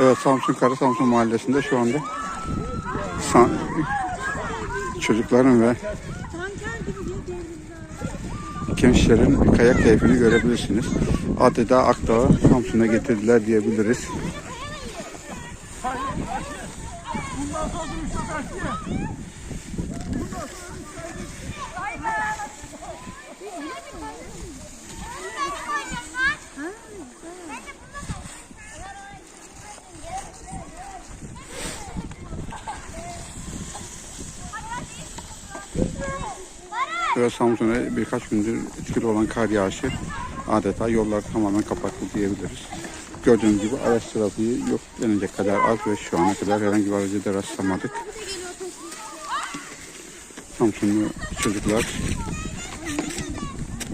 Evet Samsun Kara Samsun Mahallesi'nde şu anda sa- çocukların ve gençlerin kayak keyfini görebilirsiniz. Adeta Akdağ'ı Samsun'a getirdiler diyebiliriz. Ve Samsun'a birkaç gündür etkili olan kar yağışı adeta yollar tamamen kapattı diyebiliriz. Gördüğünüz gibi araç trafiği yok denecek kadar az ve şu ana kadar herhangi bir araca da rastlamadık. Samsunlu çocuklar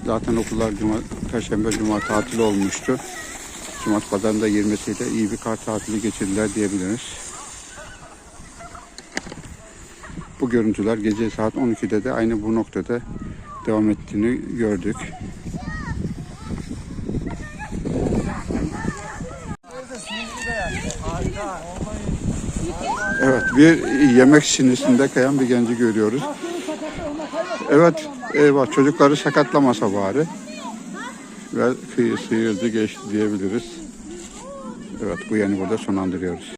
zaten okullar cuma, perşembe cuma tatil olmuştu. Cumartesi pazarında 20'siyle iyi bir kar tatili geçirdiler diyebiliriz. Görüntüler gece saat 12'de de aynı bu noktada devam ettiğini gördük. Evet, bir yemek sinisinde kayan bir genci görüyoruz. Evet, eyvah çocukları sakatlamasa bari. Ve kıyı sıyırdı geçti diyebiliriz. Evet, bu yeni burada sonlandırıyoruz.